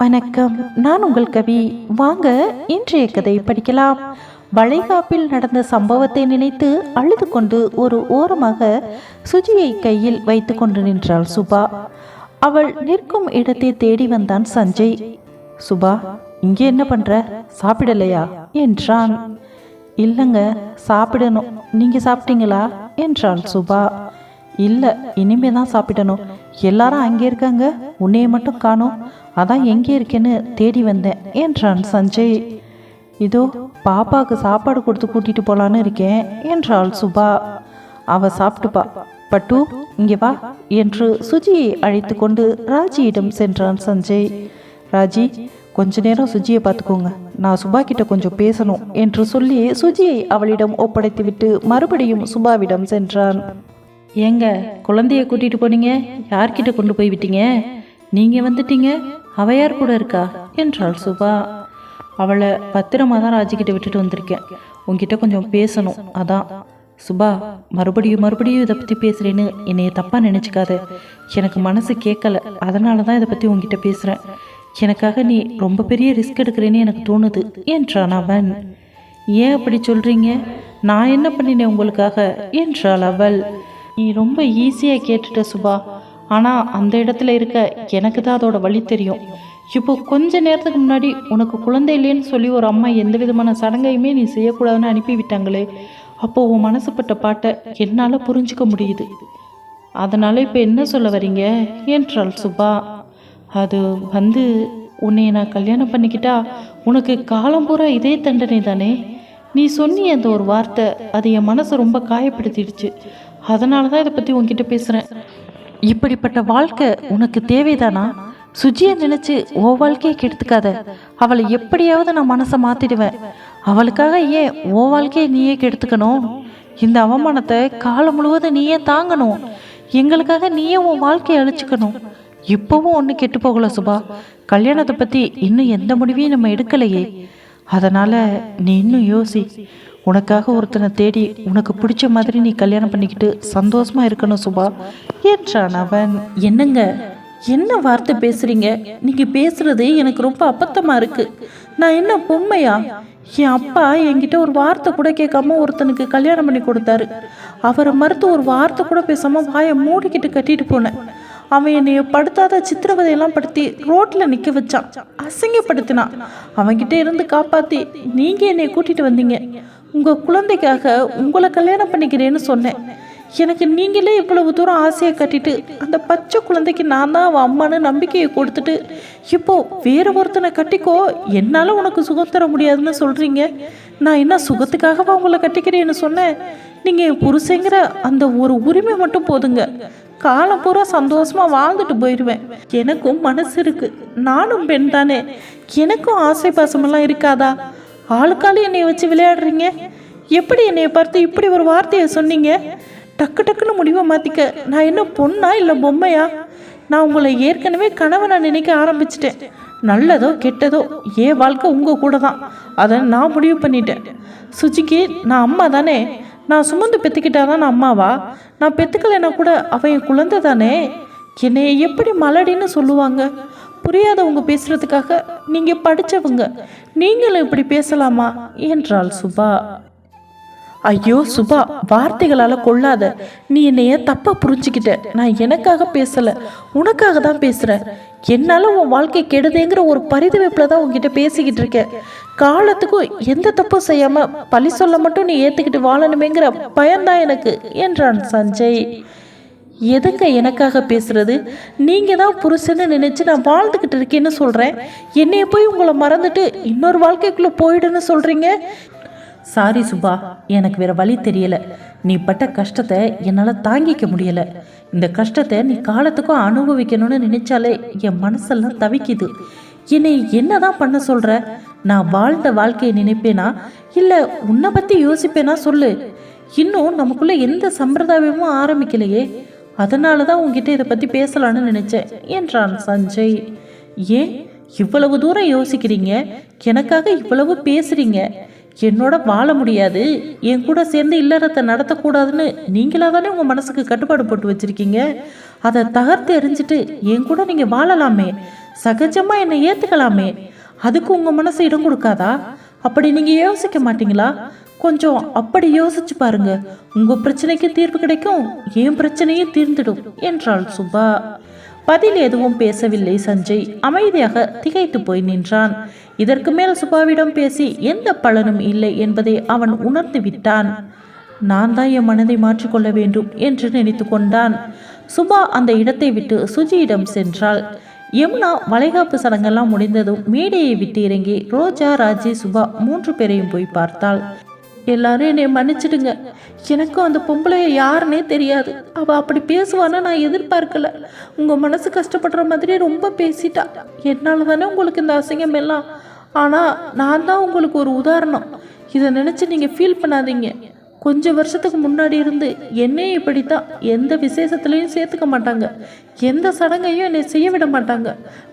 வணக்கம். நான் உங்கள் கவி. வாங்க இன்றைய கதை படிக்கலாம். வளைகாப்பில் நடந்த சம்பவத்தை நினைத்து அழுது கொண்டு ஒரு ஓரமாக சுஜியை கையில் வைத்து கொண்டு நின்றாள் சுபா. அவள் நிற்கும் இடத்தை தேடி வந்தான் சஞ்சய். சுபா இங்கே என்ன பண்ற? சாப்பிடலையா? என்றான். இல்லைங்க சாப்பிடணும். நீங்க சாப்பிட்டீங்களா? என்றாள் சுபா. இல்லை இனிமே தான் சாப்பிடணும். எல்லாரும் அங்கே இருக்காங்க. உன்னைய மட்டும் காணோம். அதான் எங்கே இருக்கேன்னு தேடி வந்தேன் என்றான் சஞ்சய். இதோ பாப்பாவுக்கு சாப்பாடு கொடுத்து கூட்டிட்டு போலான்னு இருக்கேன் என்றாள் சுபா. அவ சாப்பிட்டுப்பா. பட்டு இங்கே வா என்று சுஜியை அழைத்து கொண்டு ராஜியிடம் சென்றான் சஞ்சய். ராஜி கொஞ்ச நேரம் சுஜியை பார்த்துக்கோங்க. நான் சுபா கிட்ட கொஞ்சம் பேசணும் என்று சொல்லி சுஜியை அவளிடம் ஒப்படைத்துவிட்டு மறுபடியும் சுபாவிடம் சென்றான். ஏங்க குழந்தைய கூட்டிட்டு போனீங்க? யார்கிட்ட கொண்டு போய் விட்டீங்க? நீங்க வந்துட்டீங்க அவையார் கூட இருக்கா? என்றாள் சுபா. அவளை பத்திரமா தான் ராஜிக்கிட்ட விட்டுட்டு வந்திருக்கேன். உங்ககிட்ட கொஞ்சம் பேசணும் அதான். சுபா மறுபடியும் மறுபடியும் இதை பற்றி பேசுகிறேன்னு என்னைய தப்பாக நினச்சிக்காத. எனக்கு மனசு கேட்கல அதனால தான் இதை பற்றி உங்ககிட்ட பேசுகிறேன் எனக்காக நீ ரொம்ப பெரிய ரிஸ்க் எடுக்கிறேன்னு எனக்கு தோணுது என்றான் அவன். ஏன் அப்படி சொல்கிறீங்க நான் என்ன பண்ணினேன் உங்களுக்காக? என்றாள் அவள். நீ ரொம்ப ஈஸியாக கேட்டுட்ட சுபா. ஆனால் அந்த இடத்துல இருக்க எனக்கு தான் அதோட வழி தெரியும். இப்போ கொஞ்ச நேரத்துக்கு முன்னாடி உனக்கு குழந்தை இல்லைன்னு சொல்லி ஒரு அம்மா எந்த விதமான சடங்கையுமே நீ செய்யக்கூடாதுன்னு அனுப்பி விட்டாங்களே. அப்போ உன் மனசுப்பட்ட பாட்டை என்னால் புரிஞ்சுக்க முடியுது. அதனால் இப்போ என்ன சொல்ல வரீங்க? என்றாள் சுபா. அது வந்து உன்னை நான் கல்யாணம் பண்ணிக்கிட்டா உனக்கு காலம் பூரா இதே தண்டனை தானே நீ சொன்னி அந்த ஒரு வார்த்தை அது என் மனசை ரொம்ப காயப்படுத்திடுச்சு. அதனால தான் இதை பற்றி உன்கிட்ட பேசுகிறேன் இப்படிப்பட்ட வாழ்க்கை உனக்கு தேவைதானா? சுஜியை நினைச்சு ஓ வாழ்க்கையை கெடுத்துக்காத. அவளை எப்படியாவது நான் மனசை மாத்திடுவேன். அவளுக்காக ஏன் ஓ வாழ்க்கையை நீயே கெடுத்துக்கணும்? இந்த அவமானத்தை காலம் முழுவதும் நீயே தாங்கணும். எங்களுக்காக நீயே உன் வாழ்க்கையை அழிச்சுக்கணும். இப்பவும் ஒன்று கெட்டு போகல சுபா. கல்யாணத்தை பற்றி இன்னும் எந்த முடிவையும் நம்ம எடுக்கலையே. அதனால நீ இன்னும் யோசி. உனக்காக ஒருத்தனை தேடி உனக்கு பிடிச்ச மாதிரி நீ கல்யாணம் பண்ணிக்கிட்டு சந்தோஷமா இருக்கணும் சுபா. என்றான் அவன். என்னங்க? என்ன வார்த்தை பேசுறீங்க? நீங்க பேசுறது எனக்கு ரொம்ப அப்பத்தமா இருக்கு. நான் என்ன பொம்மையா? என் அப்பா என்கிட்ட ஒரு வார்த்தை கூட கேட்காம ஒருத்தனுக்கு கல்யாணம் பண்ணி கொடுத்தாரு. அவரை மறுத்து ஒரு வார்த்தை கூட பேசாம வாயை மூடிக்கிட்டு கட்டிட்டு போனேன். அவன் என்னைய படுத்தாத சித்திரவதையெல்லாம் படுத்தி ரோட்ல நிக்க வச்சான். அசிங்கப்படுத்தினான் அவன்கிட்ட இருந்து காப்பாத்தி நீங்க என்னை கூட்டிட்டு வந்தீங்க. உங்க குழந்தைக்காக உங்களை கல்யாணம் பண்ணிக்கிறேன்னு சொன்னேன். எனக்கு நீங்களே இவ்வளவு தூரம் ஆசையை கட்டிட்டு அந்த பச்சை குழந்தைக்கு நான் தான் அவன் அம்மான்னு நம்பிக்கையை கொடுத்துட்டு இப்போ வேற ஒருத்தனை கட்டிக்கோ. என்னால் உனக்கு சுகம் தர முடியாதுன்னு சொல்றீங்க. நான் என்ன சுகத்துக்காகவா உங்களை கட்டிக்கிறேன்னு சொன்னேன்? நீங்கள் என் புருஷங்கிற அந்த ஒரு உரிமை மட்டும் போதுங்க. காலம் பூரா சந்தோஷமாக வாழ்ந்துட்டு போயிடுவேன் எனக்கும் மனசு இருக்குது நானும் பெண் தானே. எனக்கும் ஆசை பாசமெல்லாம் இருக்காதா? ஆளுக்காளு என்னை வச்சு விளையாடுறீங்க? எப்படி என்னை பார்த்து இப்படி ஒரு வார்த்தையை சொன்னீங்க? டக்கு டக்குன்னு முடிவை மாற்றிக்க நான் என்ன பொண்ணா இல்லை பொம்மையா? நான் உங்களை ஏற்கனவே கணவனை நினைக்க ஆரம்பிச்சிட்டேன். நல்லதோ கெட்டதோ என் வாழ்க்கை உங்கள் கூட தான். அதை நான் முடிவு பண்ணிட்டேன். சுஜிக்கு நான் அம்மா தானே. நான் சுமந்து பெற்றுக்கிட்டாதான் அம்மாவா? நான் பெற்றுக்கலைன்னா கூட அவன் என் குழந்தை தானே என்னை எப்படி மலடின்னு சொல்லுவாங்க? புரியாதவங்க பேசுறதுக்காக நீங்க படிச்சவங்க நீங்களும் இப்படி பேசலாமா? என்றாள் சுபா. ஐயோ சுபா வார்த்தைகளால் கொள்ளாத. நீ என்னைய தப்பா புரிஞ்சுக்கிட்ட? நான் எனக்காக பேசல உனக்காக தான் பேசுறேன். என்னால உன் வாழ்க்கை கெடுதேங்கிற ஒரு பரிதவிப்பில் தான் உங்ககிட்ட பேசிக்கிட்டு இருக்கேன். காலத்துக்கும் எந்த தப்பும் செய்யாம பழி சொல்ல மட்டும் நீ ஏத்துக்கிட்டு வாழணுமேங்கிற பயம்தான் எனக்கு என்றான் சஞ்சய். எதுங்க எனக்காக பேசுறது? நீங்க தான் புருஷன்னு நினைச்சு நான் வாழ்ந்துக்கிட்டு இருக்கேன்னு சொல்றேன். என்னைய போய் உங்களை மறந்துட்டு இன்னொரு வாழ்க்கைக்குள்ள போயிடுன்னு சொல்றீங்க? சாரி சுபா எனக்கு வேற வழி தெரியல. நீ பட்ட கஷ்டத்தை என்னால் தாங்கிக்க முடியல. இந்த கஷ்டத்தை நீ காலத்துக்கும் அனுபவிக்கணும்னு நினைச்சாலே என் மனசெல்லாம் தவிக்குது. என்னை என்னதான் பண்ண சொல்ற? நான் வாழ்ந்த வாழ்க்கையை நினைப்பேனா? இல்லை உன்னை பற்றி யோசிப்பேனா சொல்லு. இன்னும் நமக்குள்ளே எந்த சம்பிரதாயமும் ஆரம்பிக்கலையே. அதனால தான் உங்ககிட்ட இதை பற்றி பேசலான்னு நினைச்சேன் என்றான் சஞ்சய். ஏன்? இவ்வளவு தூரம் யோசிக்கிறீங்க? எனக்காக இவ்வளவு பேசுறீங்க? என்னோட வாழ முடியாது. என் கூட சேர்ந்து இல்லறத்தை நடத்தக்கூடாதுன்னு நீங்களா தானே உங்கள் மனசுக்கு கட்டுப்பாடு போட்டு வச்சிருக்கீங்க? அதை தகர்த்து எரிஞ்சிட்டு என் கூட நீங்கள் வாழலாமே. சகஜமாக என்னை ஏற்றுக்கலாமே அதுக்கு உங்க மனசு இடம் கொடுக்காதா? அப்படி நீங்க யோசிக்க மாட்டீங்களா? கொஞ்சம் அப்படி யோசிச்சு பாருங்க. உங்க பிரச்சனைக்கு தீர்வு கிடைக்கும் என் பிரச்சனையும் தீர்ந்துடும் என்றாள் சுபா. பதில் எதுவும் பேசவில்லை சஞ்சய். அமைதியாக திகைத்து போய் நின்றான். இதற்கு மேல் சுபாவிடம் பேசி எந்த பலனும் இல்லை என்பதை அவன் உணர்ந்து விட்டான். நான் தான் என் மனதை மாற்றிக்கொள்ள வேண்டும் என்று நினைத்து கொண்டான். சுபா அந்த இடத்தை விட்டு சுஜியிடம் சென்றாள். யமுனா வளைகாப்பு சடங்கெல்லாம் முடிந்ததும் மேடையை விட்டு இறங்கி ரோஜா ராஜி சுபா மூன்று பேரையும் போய் பார்த்தாள். எல்லாரும் என்னை மன்னிச்சிடுங்க. எனக்கும் அந்த பொம்பளைய யாருன்னே தெரியாது. அவள் அப்படி பேசுவான்னு நான் எதிர்பார்க்கல. உங்கள் மனசு கஷ்டப்படுற மாதிரி ரொம்ப பேசிட்டா. என்னால் தானே உங்களுக்கு இந்த அசிங்கம் எல்லாம். ஆனால் நான் தான் உங்களுக்கு ஒரு உதாரணம். இதை நினச்சி நீங்கள் ஃபீல் பண்ணாதீங்க. கொஞ்சம் வருஷத்துக்கு முன்னாடி இருந்து என்னையும் இப்படித்தான் எந்த விசேஷத்துலையும் சேர்த்துக்க மாட்டாங்க. எந்த சடங்கையும் என்னை செய்ய விட மாட்டாங்க.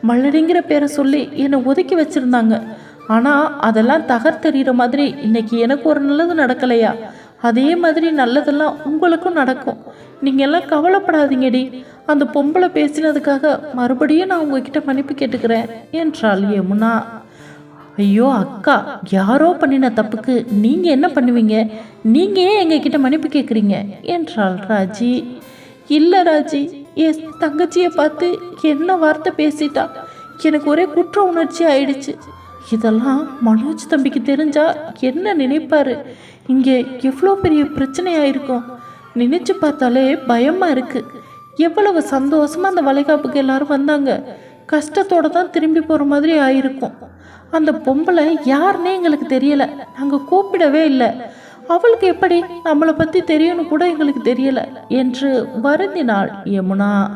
மல்லடிங்கிற பேரை சொல்லி என்னை ஒதுக்கி வச்சிருந்தாங்க. ஆனால் அதெல்லாம் தகர்த்தெறிகிற மாதிரி இன்னைக்கு எனக்கு ஒரு நல்லது நடக்கலையா? அதே மாதிரி நல்லதெல்லாம் உங்களுக்கும் நடக்கும். நீங்கள் எல்லாம் கவலைப்படாதீங்கடி. அந்த பொம்பளை பேசினதுக்காக மறுபடியும் நான் உங்ககிட்ட மன்னிப்பு கேட்டுக்கிறேன் என்றாள் யமுனா. ஐயோ அக்கா யாரோ பண்ணின தப்புக்கு நீங்கள் என்ன பண்ணுவீங்க? நீங்கள் ஏன் எங்ககிட்ட மன்னிப்பு கேட்குறீங்க என்றாள் ராஜி. இல்லை ராஜி என் தங்கச்சியை பார்த்து என்ன வார்த்தை பேசிட்டா? எனக்கு ஒரே குற்ற உணர்ச்சி ஆயிடுச்சு. இதெல்லாம் மனோஜ் தம்பிக்கு தெரிஞ்சா என்ன நினைப்பாரு? இங்கே எவ்வளோ பெரிய பிரச்சனையாயிருக்கும். நினைச்சு பார்த்தாலே பயமாக இருக்கு. எவ்வளவு சந்தோஷமாக அந்த வளைகாப்புக்கு எல்லாரும் வந்தாங்க. கஷ்டத்தோடு தான் திரும்பி போகிற மாதிரி ஆயிருக்கும். அந்த பொம்பளை யாருன்னே எங்களுக்கு தெரியல. நாங்கள் கூப்பிடவே இல்லை. அவளுக்கு எப்படி நம்மளை பற்றி தெரியும்னு கூட எங்களுக்கு தெரியல என்று வருந்தினாள் யமுனா.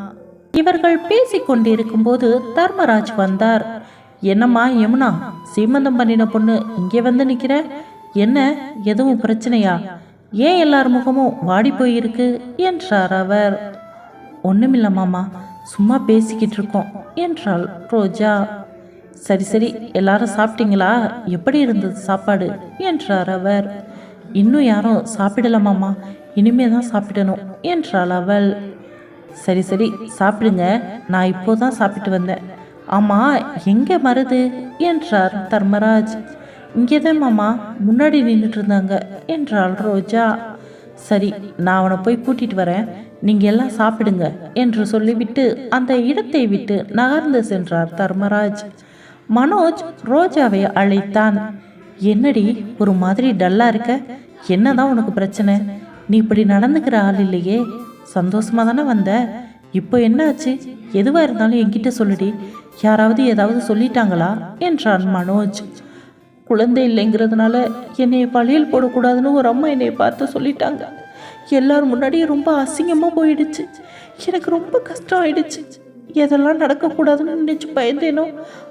இவர்கள் பேசிக்கொண்டிருக்கும் போது தர்மராஜ் வந்தார். என்னம்மா யமுனா சீமந்தம் பண்ணின பொண்ணு இங்கே வந்து நிற்கிற என்ன எதுவும் பிரச்சனையா? ஏன் எல்லார் முகமும் வாடி போயிருக்கு? என்றார் அவர். ஒன்றுமில்ல மாமா சும்மா பேசிக்கிட்டு இருக்கோம் என்றாள் ரோஜா. சரி சரி எல்லாரும் சாப்பிட்டீங்களா? எப்படி இருந்தது சாப்பாடு? என்றார் அவர். இன்னும் யாரும் சாப்பிடல இனிமே தான் சாப்பிடணும் என்றாள் அவள். சரி சரி சாப்பிடுங்க. நான் இப்போ தான் சாப்பிட்டு வந்தேன். ஆமாம் எங்கே மருது? என்றார் தர்மராஜ். இங்கே தான் மாமா முன்னாடி நின்றுட்டு இருந்தாங்க என்றாள் ரோஜா. சரி நான் அவனை போய் கூட்டிட்டு வரேன். நீங்க எல்லாம் சாப்பிடுங்க என்று சொல்லிவிட்டு அந்த இடத்தை விட்டு நகர்ந்து சென்றார் தர்மராஜ். மனோஜ் ரோஜாவை அழைத்தான். என்னடி ஒரு மாதிரி டல்லா இருக்க? என்னதான் உனக்கு பிரச்சனை? நீ இப்படி நடந்துக்கிற ஆள் இல்லையே. சந்தோஷமாக தானே வந்த? இப்போ என்னாச்சு? எதுவாக இருந்தாலும் என்கிட்ட சொல்லுடி. யாராவது ஏதாவது சொல்லிட்டாங்களா? என்றான் மனோஜ். குழந்தை இல்லைங்கிறதுனால என்னைய பழியல் போடக்கூடாதுன்னு ஒரு அம்மா என்னை பார்த்து சொல்லிட்டாங்க. எல்லாரும் முன்னாடியும் ரொம்ப அசிங்கமாக போயிடுச்சு. எனக்கு ரொம்ப கஷ்டம் ஆயிடுச்சு. எதெல்லாம் நடக்கக்கூடாதுன்னு நினச்சி பயந்தேனோ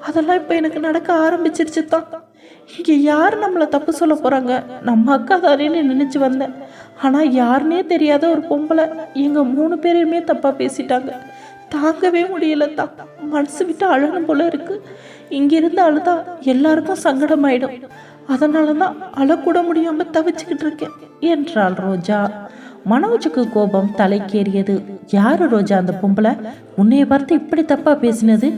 அதெல்லாம் இப்போ எனக்கு நடக்க ஆரம்பிச்சிருச்சு தான். இங்கே யார் நம்மளை தப்பு சொல்ல போகிறாங்க நம்ம அக்கா தானேன்னு நினச்சி வந்தேன். ஆனால் யாருனே தெரியாத ஒரு பொம்பளை எங்கள் மூணு பேரையுமே தப்பாக பேசிட்டாங்க. தாங்கவே முடியல தான். மனசு விட்டு அழணும் போல இருக்கு. இங்கிருந்து அழுதா எல்லாருக்கும் சங்கடமாயிடும். அதனால தான் அழக்கூட முடியாமல் தவிச்சுக்கிட்டு இருக்கேன் என்றாள் ரோஜா. மனோஜுக்கு கோபம் தலைக்கேறியது. யாரு ரோஜா அந்த பொம்பளை? உன்னைய பார்த்து இப்படி தப்பா பேசினது?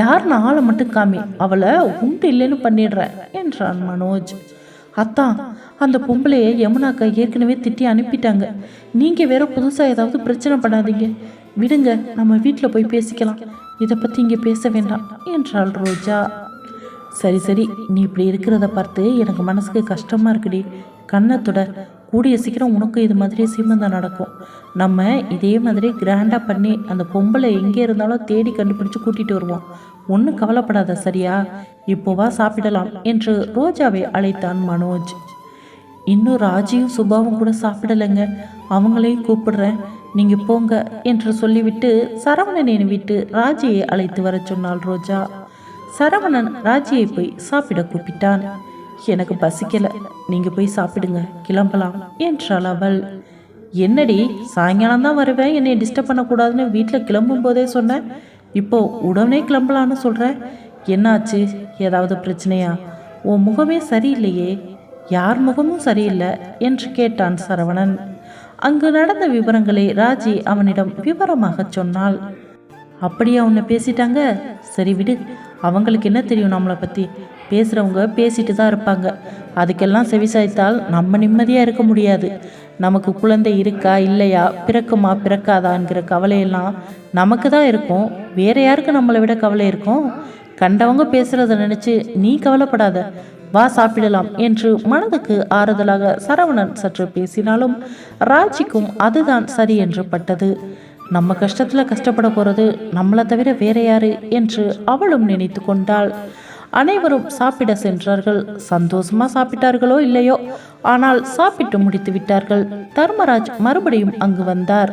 யாருன்னு ஆளை மட்டும் காமி. அவளை உண்டு இல்லைன்னு பண்ணிடுற என்றான் மனோஜ். அத்தான் அந்த பொம்பளையை யமுனாக்கா ஏற்கனவே திட்டி அனுப்பிட்டாங்க. நீங்கள் வேற புதுசாக ஏதாவது பிரச்சனை பண்ணாதீங்க. விடுங்க நம்ம வீட்டில் போய் பேசிக்கலாம். இதை பற்றி இங்கே பேச வேண்டாம் என்றாள் ரோஜா. சரி சரி நீ இப்படி இருக்கிறத பார்த்து எனக்கு மனசுக்கு கஷ்டமாக இருக்குடி. கண்ணத்தோட கூடிய சீக்கிரம் உனக்கு இது மாதிரி சீமந்தம் நடக்கும். நம்ம இதே மாதிரி கிராண்டாக பண்ணி அந்த பொம்பளை எங்கே இருந்தாலும் தேடி கண்டுபிடிச்சு கூட்டிகிட்டு வருவோம் ஒன்றும் கவலைப்படாத சரியா? இப்போவா சாப்பிடலாம் என்று ரோஜாவை அழைத்தான் மனோஜ். இன்னும் ராஜியும் சுபாவும் கூட சாப்பிடலைங்க. அவங்களையும் கூப்பிடுறேன். நீங்கள் போங்க என்று சொல்லிவிட்டு சரவணனை விட்டு ராஜியை அழைத்து வர சொன்னாள் ரோஜா. சரவணன் ராஜியை போய் சாப்பிட கூப்பிட்டான். எனக்கு பசிக்கல. நீங்க போய் சாப்பிடுங்க. கிளம்பலாம். என்றாள் அவள். என்னடி சாயங்காலம் தான் வருவேன். என்னை டிஸ்டர்ப் பண்ணக்கூடாதுன்னு வீட்டில் கிளம்பும் போதே சொன்னேன் இப்போ உடனே கிளம்பலான்னு சொல்கிறேன் என்னாச்சு? ஏதாவது பிரச்சனையா? உன் முகமே சரியில்லையே. யார் முகமும் சரியில்லை என்று கேட்டான் சரவணன். அங்கு நடந்த விவரங்களை ராஜி அவனிடம் விவரமாக சொன்னாள். அப்படியா உன்னை பேசிட்டாங்க? சரி விடு. அவங்களுக்கு என்ன தெரியும் நம்மளை பற்றி பேசுகிறவங்க பேசிட்டு தான் இருப்பாங்க. அதுக்கெல்லாம் செவிசாய்த்தால் நம்ம நிம்மதியாக இருக்க முடியாது. நமக்கு குழந்தை இருக்கா இல்லையா பிறக்குமா பிறக்காதாங்கிற கவலையெல்லாம் நமக்கு தான் இருக்கும். வேற யாருக்கு நம்மளை விட கவலை இருக்கும்? கண்டவங்க பேசுகிறத நினச்சி நீ கவலைப்படாத. வா சாப்பிடலாம் என்று மனதுக்கு ஆறுதலாக சரவணன் சற்று பேசினாலும் ராஜிக்கும் அதுதான் சரி என்று பட்டது. நம்ம கஷ்டத்தில் கஷ்டப்பட போகிறது நம்மளை தவிர வேற யாரு? என்று அவளும் நினைத்து கொண்டாள். அனைவரும் சாப்பிட சென்றார்கள். சந்தோஷமா சாப்பிட்டார்களோ இல்லையோ? ஆனால் சாப்பிட்டு முடித்து விட்டார்கள். தர்மராஜ் மறுபடியும் அங்கு வந்தார்.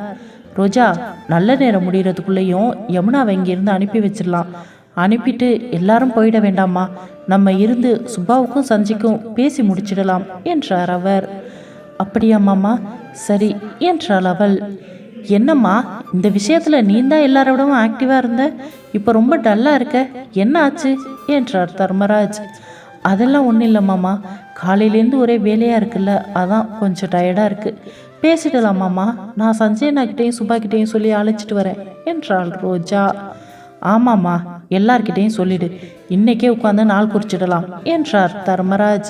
ரோஜா நல்ல நேரம் முடிகிறதுக்குள்ளேயும் யமுனாவை இங்கிருந்து அனுப்பி வச்சிடலாம். அனுப்பிட்டு எல்லாரும் போயிட வேண்டாமா நம்ம இருந்து சுபாவுக்கும் சஞ்சிக்கும் பேசி முடிச்சிடலாம் என்றார் அவர். அப்படியா மாமா? சரி என்றாள் அவள். என்னம்மா இந்த விஷயத்தில் நீ தான் எல்லாரோடவும் ஆக்டிவாக இருந்த? இப்போ ரொம்ப டல்லாக இருக்க? என்ன ஆச்சு? என்றார் தர்மராஜ். அதெல்லாம் ஒன்றும் இல்லை மாமா. காலையிலேருந்து ஒரே வேலையாக இருக்குல்ல அதான் கொஞ்சம் டயர்டாக இருக்குது பேசிடலாம் மாமா. நான் சஞ்சயனாக்கிட்டேயும் சுபாக்கிட்டேயும் சொல்லி அழைச்சிட்டு வரேன் என்றாள் ரோஜா. ஆமாம்மா எல்லார்கிட்டேயும் சொல்லிடு. இன்னைக்கே உட்காந்து நாள் குறிச்சிடலாம் என்றார் தர்மராஜ்.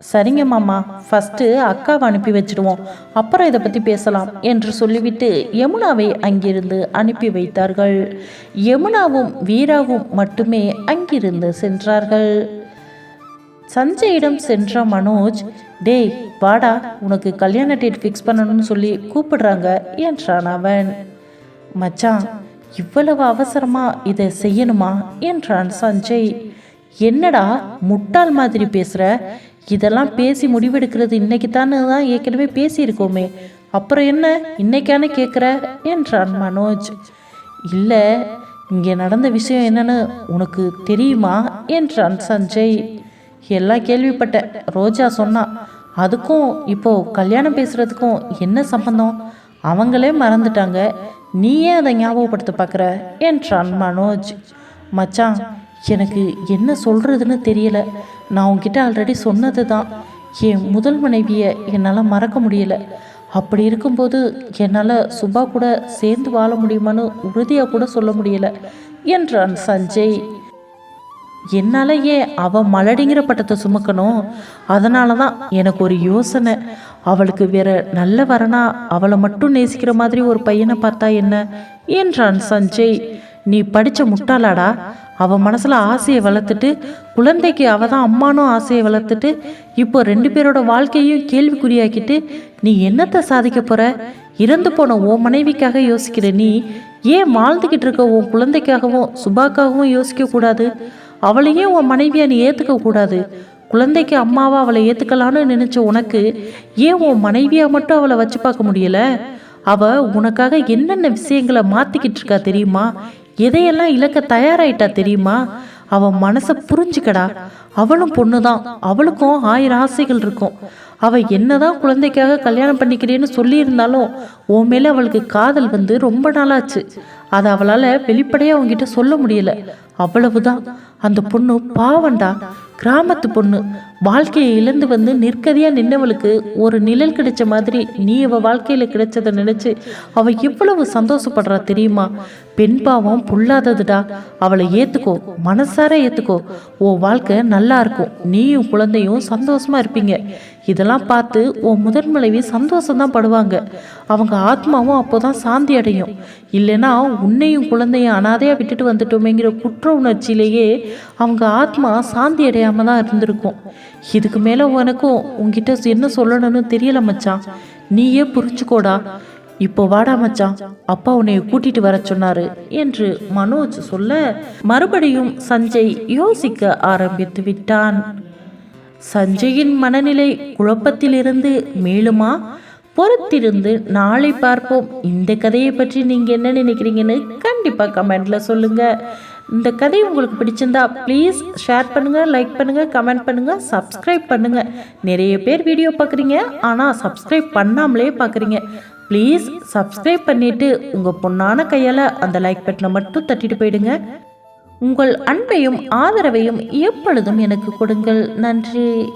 சரிங்க மாமா ஃபஸ்ட்டு அக்காவை அனுப்பி வச்சிடுவோம். அப்புறம் இதை பற்றி பேசலாம் என்று சொல்லிவிட்டு யமுனாவை அங்கிருந்து அனுப்பி வைத்தார்கள். யமுனாவும் வீராவும் மட்டுமே அங்கிருந்து சென்றார்கள். சஞ்சயிடம் சென்ற மனோஜ் டேய் வாடா உனக்கு கல்யாண டேட் ஃபிக்ஸ் பண்ணணும்னு சொல்லி கூப்பிடுறாங்க என்றான் அவன். மச்சான் இவ்வளவு அவசரமா இதை செய்யணுமா? என்றான் சஞ்சய். என்னடா முட்டாள் மாதிரி பேசுகிற இதெல்லாம் பேசி முடிவெடுக்கிறது இன்னைக்கு தானே தான் ஏற்கனவே பேசியிருக்கோமே. அப்புறம் என்ன? இன்னைக்கானே கேட்குற என்றான் மனோஜ். இல்லை இங்கே நடந்த விஷயம் என்னன்னு உனக்கு தெரியுமா? என்றான் சஞ்சய். எல்லாம் கேள்விப்பட்டேன் ரோஜா சொன்னான் அதுக்கும் இப்போ கல்யாணம் பேசுறதுக்கும் என்ன சம்பந்தம்? அவங்களே மறந்துட்டாங்க. நீயே அதை ஞாபகப்படுத்த பார்க்குற என்றான் மனோஜ். மச்சான் எனக்கு என்ன சொல்கிறதுன்னு தெரியல. நான் உங்ககிட்ட ஆல்ரெடி சொன்னது தான் என் முதல் மனைவியை என்னால் மறக்க முடியல. அப்படி இருக்கும்போது என்னால் சுபா கூட சேர்ந்து வாழ முடியுமான்னு உறுதியாக கூட சொல்ல முடியல என்றான் சஞ்சய். என்னால் ஏன் அவள் மலடிங்கிற பட்டத்தை சுமக்கணும்? அதனால தான் எனக்கு ஒரு யோசனை. அவளுக்கு வேற நல்ல வரனா அவளை மட்டும் நேசிக்கிற மாதிரி ஒரு பையனை பார்த்தா என்ன? என்றான் சஞ்சய். நீ படித்த முட்டாளாடா? அவள் மனசுல ஆசையை வளர்த்துட்டு குழந்தைக்கு அவ தான் அம்மானும் ஆசையை வளர்த்துட்டு இப்போ ரெண்டு பேரோட வாழ்க்கையும் கேள்விக்குறியாக்கிட்டு நீ என்னத்தை சாதிக்க போற? இறந்து போன உன் மனைவிக்காக யோசிக்கிற நீ ஏன் வாழ்ந்துக்கிட்டு இருக்க உன் குழந்தைக்காகவும் சுபாக்காகவும் யோசிக்க கூடாது? அவளையே உன் மனைவியா நீ ஏத்துக்க கூடாது. குழந்தைக்கு அம்மாவா அவளை ஏத்துக்கலான்னு நினைச்ச உனக்கு ஏன் உன் மனைவியா மட்டும் அவளை வச்சு பார்க்க முடியல? அவ உனக்காக என்னென்ன விஷயங்களை மாத்திக்கிட்டு இருக்கா தெரியுமா? எதையெல்லாம் இழக்க தயாராயிட்டா தெரியுமா? அவன் மனசை புரிஞ்சுக்கடா. அவளும் பொண்ணுதான். அவளுக்கும் ஆயிரம் ஆசைகள் இருக்கும். அவ என்னதான் குழந்தைக்காக கல்யாணம் பண்ணிக்கிறேன்னு சொல்லியிருந்தாலும் உன் மேல அவளுக்கு காதல் வந்து ரொம்ப நாளாச்சு. அதை அவளால் வெளிப்படையாக அவங்ககிட்ட சொல்ல முடியல. அவ்வளவுதான். அந்த பொண்ணு பாவண்டா கிராமத்து பொண்ணு வாழ்க்கையை இழந்து வந்து நிற்கதியாக நின்னவளுக்கு ஒரு நிழல் கிடைச்ச மாதிரி நீ அவ வாழ்க்கையில் கிடைச்சதை நினச்சி அவள் எவ்வளவு சந்தோஷப்படுறா தெரியுமா? பெண் பாவம் புல்லாததுடா. அவளை ஏற்றுக்கோ மனசார ஏற்றுக்கோ ஓ வாழ்க்கை நல்லா இருக்கும். நீயும் குழந்தையும் சந்தோஷமாக இருப்பீங்க. இதெல்லாம் பார்த்து உன் முதன் மனைவி சந்தோஷம்தான் படுவாங்க. அவங்க ஆத்மாவும் அப்போதான் சாந்தி அடையும். இல்லைன்னா உன்னையும் குழந்தையும் அனாதையாக விட்டுட்டு வந்துட்டோமேங்கிற குற்ற உணர்ச்சியிலேயே அவங்க ஆத்மா சாந்தி அடையாம தான் இருந்திருக்கும். இதுக்கு மேலே உனக்கும் உன்கிட்ட என்ன சொல்லணும்னு தெரியல மச்சான். நீயே புரிஞ்சுக்கோடா. இப்போ வாடா மச்சான். அப்பா உன்னை கூட்டிட்டு வர சொன்னாரு என்று மனோஜ் சொல்ல மறுபடியும் சஞ்சய் யோசிக்க ஆரம்பித்து விட்டான். சஞ்சயின் மனநிலை குழப்பத்திலிருந்து மேலுமா பொறுத்திருந்து நாளை பார்ப்போம். இந்த கதையை பற்றி நீங்கள் என்ன நினைக்கிறீங்கன்னு கண்டிப்பாக கமெண்டில் சொல்லுங்கள் இந்த கதை உங்களுக்கு பிடிச்சிருந்தா ப்ளீஸ் ஷேர் பண்ணுங்கள் லைக் பண்ணுங்கள் கமெண்ட் பண்ணுங்கள் சப்ஸ்கிரைப் பண்ணுங்கள் நிறைய பேர் வீடியோ பார்க்குறீங்க ஆனால் சப்ஸ்கிரைப் பண்ணாமலே பார்க்குறீங்க. ப்ளீஸ் சப்ஸ்கிரைப் பண்ணிவிட்டு உங்கள் பொண்ணான கையால் அந்த லைக் பட்டனை மட்டும் தட்டிட்டு போயிடுங்க. உங்கள் அன்பையும் ஆதரவையும் எப்பொழுதும் எனக்கு கொடுங்கள். நன்றி.